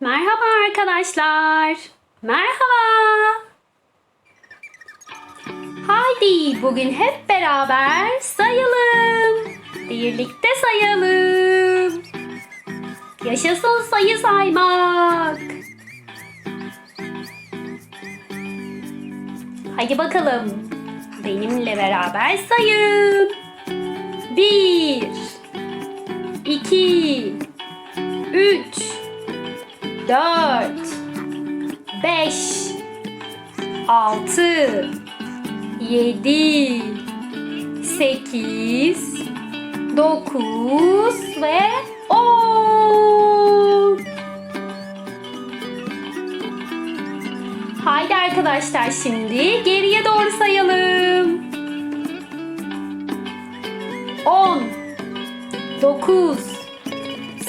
Merhaba arkadaşlar. Merhaba. Haydi bugün hep beraber sayalım. Birlikte sayalım. Yaşasın sayı saymak. Hadi bakalım. Benimle beraber sayın. Bir, iki, dört, beş, altı, yedi, sekiz, dokuz ve on. Haydi arkadaşlar şimdi geriye doğru sayalım. 10 9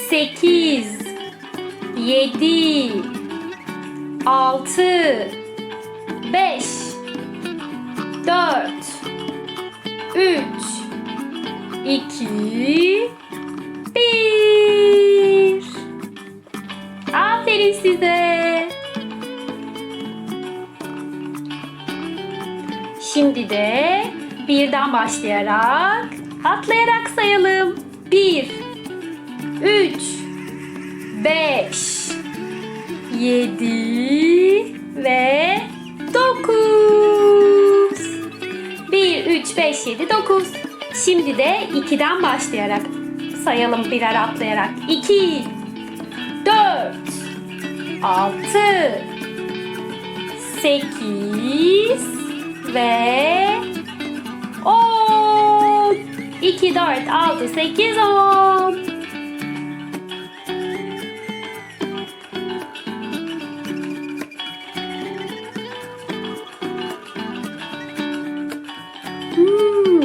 8 7 6 5 4 3 2 1 Aferin size. Şimdi de birden başlayarak atlayarak sayalım. 1 3 5 7 ve 9 1 3 5 7 9 Şimdi de 2'den başlayarak sayalım birer atlayarak. 2 4 6 8 ve 10 2 4 6 8 10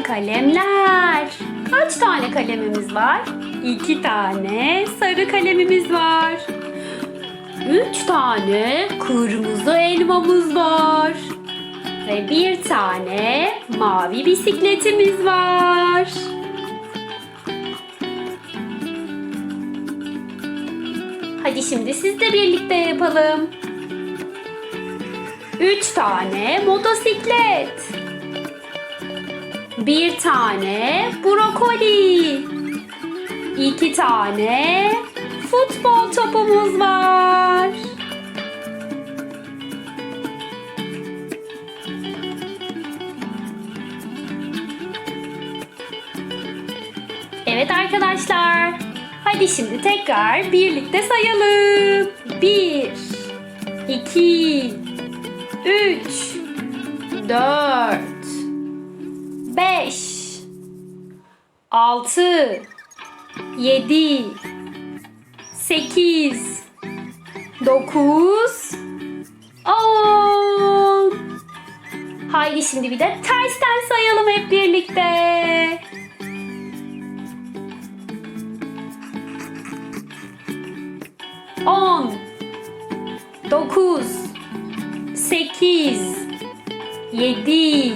kalemler. Kaç tane kalemimiz var? İki tane sarı kalemimiz var. Üç tane kırmızı elmamız var. Ve bir tane mavi bisikletimiz var. Hadi şimdi siz de birlikte yapalım. Üç tane motosiklet. Bir tane brokoli. İki tane futbol topumuz var. Evet arkadaşlar. Hadi şimdi tekrar birlikte sayalım. Bir, iki, üç, dört, beş, altı, yedi, sekiz, dokuz, on. Haydi şimdi bir de tersten sayalım hep birlikte. 10 9 8 7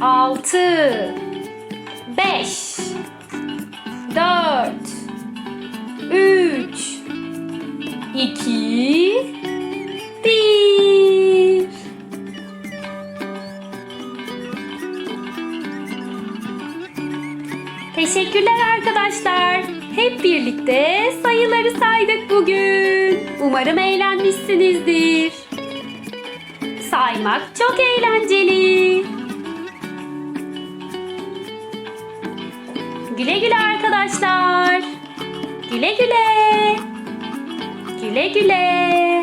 6 5 4 3 2 1 Teşekkürler arkadaşlar. Hep birlikte sayıları saydık bugün. Umarım eğlenmişsinizdir. Saymak çok eğlenceli. Güle güle arkadaşlar. Güle güle. Güle güle.